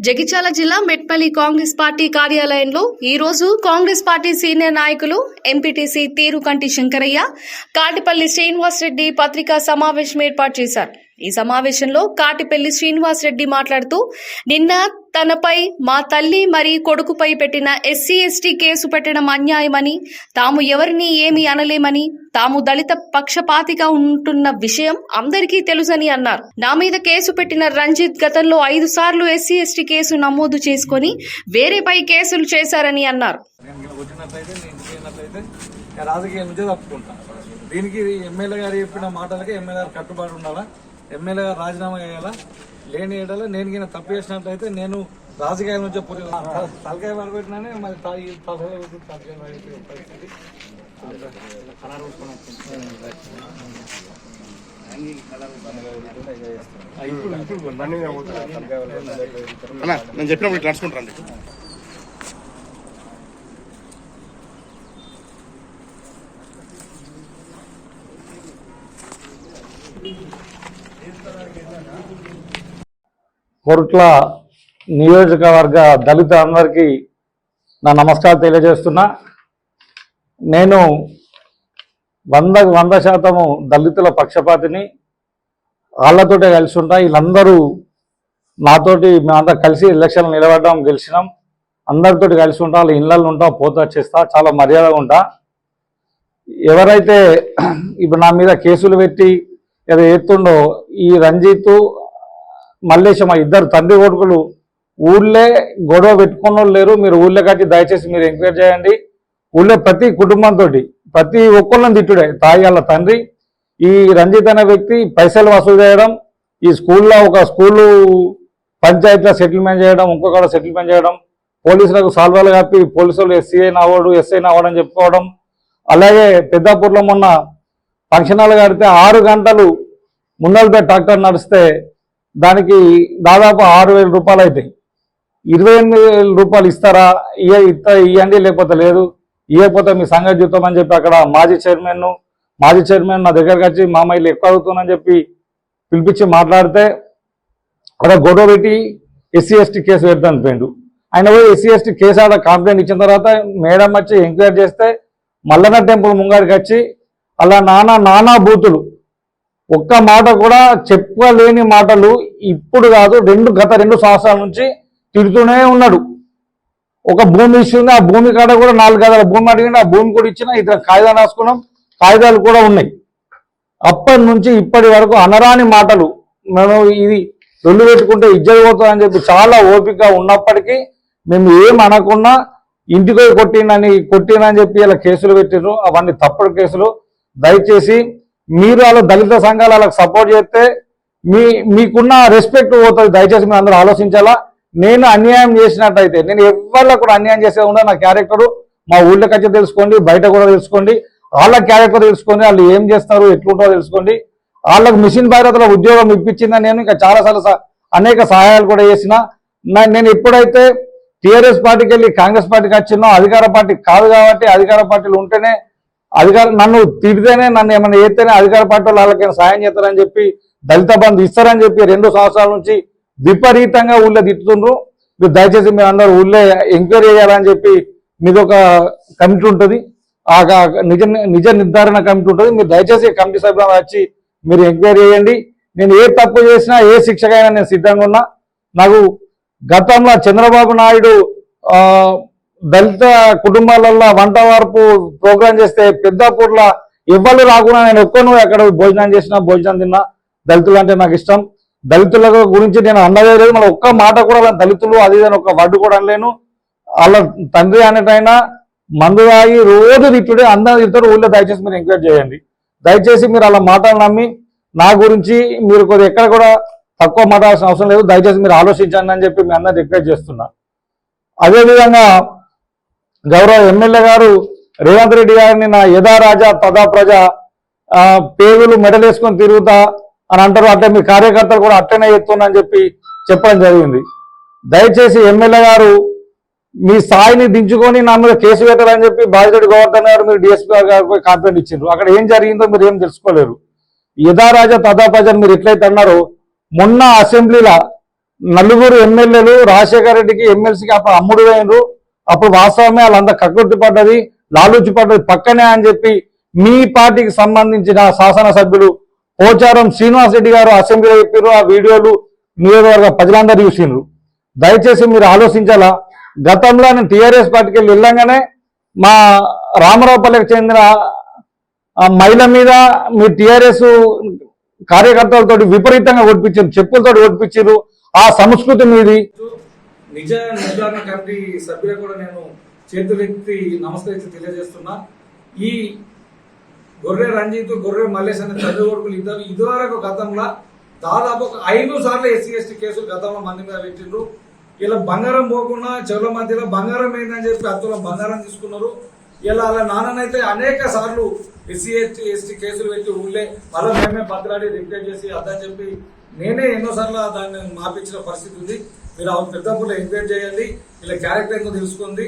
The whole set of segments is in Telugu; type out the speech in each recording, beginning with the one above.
జగిత్యాల జిల్లా మెట్పల్లి కాంగ్రెస్ పార్టీ కార్యాలయంలో ఈ రోజు కాంగ్రెస్ పార్టీ సీనియర్ నాయకులు ఎంపీటీసీ తీరుకంటి శంకరయ్య కాటిపల్లి శ్రీనివాస్ రెడ్డి పత్రికా సమావేశం ఏర్పాటు చేశారు. ఈ సమావేశంలో కాటిపల్లి శ్రీనివాస్ రెడ్డి మాట్లాడుతూ నిన్న తనపై మా తల్లి మరి కొడుకుపై పెట్టిన ఎస్సీ ఎస్టీ కేసు పెట్టడం అన్యాయమని తాము ఎవరిని ఏమి అనలేమని తాము దళిత పక్షపాతిగా ఉంటున్న విషయం అందరికీ తెలుసని అన్నారు. నా మీద కేసు పెట్టిన రంజిత్ గతంలో ఐదు సార్లు ఎస్సీ ఎస్టీ కేసు నమోదు చేసుకుని వేరేపై కేసులు చేశారని అన్నారు. రాజకీయం నుంచే తప్పుకుంటా. దీనికి ఎమ్మెల్యే గారు చెప్పిన మాటలకి ఎమ్మెల్యే గారు కట్టుబడి ఉండాలా? ఎమ్మెల్యే గారు రాజీనామా చేయాలా? లేని ఏడాల నేను కింద తప్పు చేసినట్లయితే నేను రాజకీయాల నుంచి పురి తలకాయ పడబెట్టినానే ఈ తలకాయ పరిస్థితి. నేను చెప్పినప్పుడు ఇట్లా నడుచుకుంటారండి కొరుట్ల నియోజకవర్గ దళిత అందరికీ నా నమస్కారం తెలియజేస్తున్నా. నేను వందకు వంద శాతము దళితుల పక్షపాతిని వాళ్ళతోటే కలిసి ఉంటా వీళ్ళందరూ నాతోటి మేమంతా కలిసి ఎలక్షన్ నిలబడ్డాం గెలిచినాం. అందరితోటి కలిసి ఉంటా వాళ్ళ ఇళ్ళల్లో ఉంటాం పోతా చేస్తా చాలా మర్యాదగా ఉంటా. ఎవరైతే ఇప్పుడు నా మీద కేసులు పెట్టి ఏదో ఎత్తుండో ఈ రంజిత్ మల్లేశమ్మ ఇద్దరు తండ్రి కొడుకులు ఊళ్ళే గొడవ పెట్టుకున్న వాళ్ళు లేరు. మీరు ఊళ్ళో కట్టి దయచేసి మీరు ఎంక్వైరీ చేయండి. ఊళ్ళో ప్రతి కుటుంబంతో ప్రతి ఒక్కళ్ళని తిట్టుడే. తాయి వాళ్ళ తండ్రి ఈ రంజిత్ అనే వ్యక్తి పైసలు వసూలు చేయడం ఈ స్కూల్లో ఒక స్కూలు పంచాయతీలో సెటిల్మెంట్ చేయడం ఇంకొకడ సెటిల్మెంట్ చేయడం పోలీసులకు సాల్వాలు కప్పి పోలీసులు ఎస్సీఐ నావాడు ఎస్ఐ నావాడని చెప్పుకోవడం. అలాగే పెద్దాపూర్లో మొన్న ఫంక్షన్ హాల్ కడితే ఆరు గంటలు ముందలపై ట్రాక్టర్ నడిస్తే దానికి దాదాపు ఆరు వేల రూపాయలు అవుతాయి ఇరవై ఎనిమిది వేల రూపాయలు ఇస్తారా? ఇయ్యండి ఇవ్వండి లేకపోతే లేదు. ఇవ్వకపోతే మీ సంగతి అని చెప్పి అక్కడ మాజీ చైర్మన్ మాజీ చైర్మన్ నా దగ్గరకు వచ్చి మామయ్యలు ఎక్కువ అవుతుందని చెప్పి పిలిపించి మాట్లాడితే అక్కడ గొడవ పెట్టి ఎస్సీ ఎస్టీ కేసు పెడతాను పోయిండు ఆయన పోయి ఎస్సీ ఎస్టీ కేసు ఆడ కంప్లైంట్ ఇచ్చిన తర్వాత మేడం వచ్చి ఎంక్వైరీ చేస్తే మల్లన్న టెంపుల్ ముంగాడికి వచ్చి అలా నానా నానా బూతులు. ఒక్క మాట కూడా చెప్పలేని మాటలు ఇప్పుడు కాదు రెండు గత రెండు సంవత్సరాల నుంచి తిడుతూనే ఉన్నాడు. ఒక భూమి ఇస్తుంది ఆ భూమి కాడ కూడా నాలుగు గదాల భూమి అడిగింది ఆ భూమి కూడా ఇచ్చిన ఇద్దరు కాగితాలు రాసుకున్నాం కాగితాలు కూడా ఉన్నాయి. అప్పటి నుంచి ఇప్పటి వరకు అనరాని మాటలు మేము ఇది రొల్లు పెట్టుకుంటే ఇజ్జత పోతుందని చెప్పి చాలా ఓపిక ఉన్నప్పటికీ మేము ఏం అనకుండా ఇంటికి కొట్టినని కొట్టినని చెప్పి ఇలా కేసులు పెట్టినారు అవన్నీ తప్పుడు కేసులు. దయచేసి మీరు అలా దళిత సంఘాలు వాళ్ళకి సపోర్ట్ చేస్తే మీ మీకున్న రెస్పెక్ట్ పోతుంది. దయచేసి మీరు అందరూ ఆలోచించాలా? నేను అన్యాయం చేసినట్టయితే నేను ఎవరిలో కూడా అన్యాయం చేసే ఉన్నా నా క్యారెక్టర్ మా ఊళ్ళోకి వచ్చి తెలుసుకోండి బయట కూడా తెలుసుకోండి వాళ్ళ క్యారెక్టర్ తెలుసుకోండి వాళ్ళు ఏం చేస్తారు ఎట్లుంటారో తెలుసుకోండి. వాళ్ళకు మిషన్ భైరతలో ఉద్యోగం ఇప్పించిందని నేను ఇంకా చాలాసార్లు సహ- అనేక సహాయాలు కూడా చేసిన. నేను ఎప్పుడైతే టీఆర్ఎస్ పార్టీకి వెళ్ళి కాంగ్రెస్ పార్టీకి వచ్చినో అధికార పార్టీ కాదు కాబట్టి అధికార పార్టీలు ఉంటేనే అధికార నన్ను తిడితేనే నన్ను ఏమైనా చేస్తేనే అధికార పార్టీ వాళ్ళు వాళ్ళకి సాయం చేస్తారని చెప్పి దళిత బంధు ఇస్తారని చెప్పి రెండు సంవత్సరాల నుంచి విపరీతంగా ఊళ్ళో తిట్టుతుండ్రు. మీరు దయచేసి మీరు అందరూ ఊళ్ళో ఎంక్వైరీ చేయాలని చెప్పి మీకు ఒక కమిటీ ఉంటుంది. ఆ నిజ నిజ నిర్ధారణ కమిటీ ఉంటుంది. మీరు దయచేసి కమిటీ సభ్యులను వచ్చి మీరు ఎంక్వైరీ చేయండి. నేను ఏ తప్పు చేసినా ఏ శిక్షకైనా నేను సిద్ధంగా ఉన్నా. నాకు గతంలో చంద్రబాబు నాయుడు దళిత కుటుంబాలలో వంట వార్పు ప్రోగ్రాం చేస్తే పెద్దాపూర్లో ఎవ్వరు రాకుండా నేను ఒక్కను అక్కడ భోజనం చేసిన భోజనం తిన్నా. దళితులు అంటే నాకు ఇష్టం. దళితుల గురించి నేను అన్నదే లేదు. మన ఒక్క మాట కూడా దళితులు అది అని ఒక్క వర్డ్ కూడా అనలేను వాళ్ళ తండ్రి అనేటైనా మందు తాగి రోజు తిట్టుడే అందరూ తిడతారు. ఊళ్ళో దయచేసి మీరు ఎంకరేజ్ చేయండి. దయచేసి మీరు అలా మాటలు నమ్మి నా గురించి మీరు కొద్ది ఎక్కడ కూడా తక్కువ మాట్లాడాల్సిన అవసరం లేదు. దయచేసి మీరు ఆలోచించండి అని చెప్పి మీ అందరూ రిక్వెస్ట్ చేస్తున్నా. అదేవిధంగా గౌరవ ఎమ్మెల్యే గారు రేవంత్ రెడ్డి గారిని నా యథా రాజా తదా ప్రజ పేగులు మెడలేసుకొని తిరుగుతా అని అంటారు. అంటే మీ కార్యకర్తలు కూడా అట్టనే ఎత్తున్నా అని చెప్పి చెప్పడం జరిగింది. దయచేసి ఎమ్మెల్యే గారు మీ స్థాయిని దించుకొని నా మీద కేసు పెట్టాలని చెప్పి బాధితుడి గోవర్ధన్ గారు మీరు డిఎస్పీ గారు కంప్లైంట్ ఇచ్చిండ్రు. అక్కడ ఏం జరిగిందో మీరు ఏం తెలుసుకోలేరు. యథారాజ తథాపజ మీరు ఎట్లయితే అన్నారో మొన్న అసెంబ్లీలో నలుగురు ఎమ్మెల్యేలు రాజశేఖర రెడ్డికి ఎమ్మెల్సీకి అప్పుడు అమ్ముడు వేయరు అప్పుడు వాస్తవమే వాళ్ళంతా కక్కుర్తి పడ్డది లాలూచి పడ్డది పక్కనే అని చెప్పి మీ పార్టీకి సంబంధించిన శాసనసభ్యులు పోచారం శ్రీనివాస్ రెడ్డి గారు అసెంబ్లీలో చెప్పారు ఆ వీడియోలు నియోజకవర్గ ప్రజలందరూ చూసిండ్రు. దయచేసి మీరు ఆలోచించాలా? గతంలో నేను టీఆర్ఎస్ పార్టీకి వెళ్ళి వెళ్ళంగానే మా రామరావుపల్లికి చెందిన ఆ మహిళ మీద మీ టీఆర్ఎస్ కార్యకర్తలతో విపరీతంగా ఓడిపించారు చెప్పులతో ఓడిపించారు ఆ సంస్కృతి మీది. నిజ నిర్ధారణ కమిటీ సభ్యులకు కూడా నేను చేతులెత్తి నమస్కరించి తెలియజేస్తున్నా. ఈ గొర్రె రంజిత్ గొర్రె మల్లేష్ అనే తల్లి కొడుకులు ఇద్దరు. ఇదివరకు గతంలో దాదాపు ఒక ఐదు సార్లు ఎస్సీ ఎస్టీ కేసులు గతంలో మంది మీద పెట్టిండ్రు. ఇలా బంగారం పోకుండా చెవుల మధ్యలో బంగారం ఏందని చెప్పి అత్తులో బంగారం తీసుకున్నారు. ఇలా అలా నాన్ననైతే అనేక సార్లు ఎస్సీ ఎస్టీ ఎస్టీ కేసులు పెట్టి ఊళ్ళే మళ్ళీ మేమే పత్రాడి రిక్వెస్ట్ చేసి అదని చెప్పి నేనే ఎన్నోసార్లు దాన్ని మాపించిన పరిస్థితి ఉంది. మీరు ఆ పెద్దప్పుడు ఎంక్వైరీ చేయండి. ఇలా క్యారెక్టర్ ఏందో తెలుసుకుంది.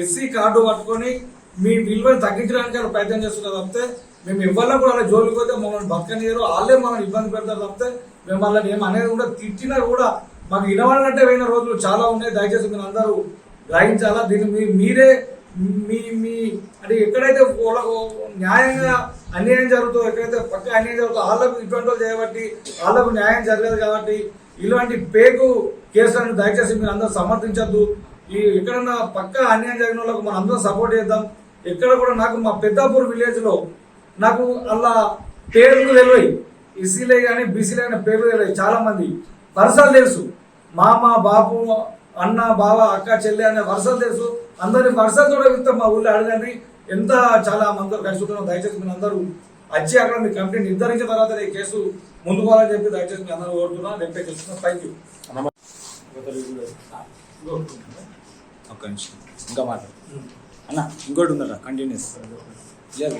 ఎస్సీ కార్డు పట్టుకొని మీ విలువను తగ్గించడానికి అలా ప్రయత్నం చేస్తున్నారు తప్పితే మేము ఎవరిలో కూడా అలా జోలికి పోతే మమ్మల్ని బతకనియరు వాళ్ళే మనల్ని ఇబ్బంది పెడతారు తప్పితే మేము వాళ్ళని ఏం అనేది కూడా తిట్టినా కూడా మాకు వినవాలంటే పోయిన రోజులు చాలా ఉన్నాయి. దయచేసి మీరు అందరూ గ్రహించాలా? దీన్ని మీ- మీరే మీ మీ అంటే ఎక్కడైతే వాళ్ళకు న్యాయంగా అన్యాయం జరుగుతుందో ఎక్కడైతే పక్క అన్యాయం జరుగుతుందో వాళ్ళకు ఇటువంటి వాళ్ళు చేయబట్టి వాళ్ళకు న్యాయం జరగదు కాబట్టి ఇలాంటి పేకు కేసులను దయచేసి మీరు అందరూ సమర్థించద్దు. ఈ ఎక్కడన్నా పక్క అన్యాయం జరిగిన వాళ్ళకు మనం అందరం సపోర్ట్ చేద్దాం. ఎక్కడ కూడా నాకు మా పెద్దాపూర్ విలేజ్లో నాకు అలా పేర్లు తెలియదు ఎస్సీలే కానీ బీసీలే కానీ పేర్లు తెలియదు చాలా మంది వరుసలు తెలుసు. మామ బాబు అన్న బావ అక్క చెల్లె అనే వరుసలు తెలుసు. అందరి వరుసలతో విత్తం మా ఊళ్ళో అడగండి. ఎంత చాలా మందితో కలుసుకుంటున్నాం దయచేసి మీరు అందరూ వచ్చి అక్కడ మీ కంపెనీ నిర్ధారించిన తర్వాత ఈ కేసు ముందుకు పోవాలని చెప్పి దయచేసి మీ అందరూ కోరుతున్నాం. రేపే తెలుస్తున్నాం థ్యాంక్ యూ ఒక్క నిమిషం. ఇంకా మాట్లాడు. అన్న ఇంకోటి ఉందట కంటిన్యూస్ లేదు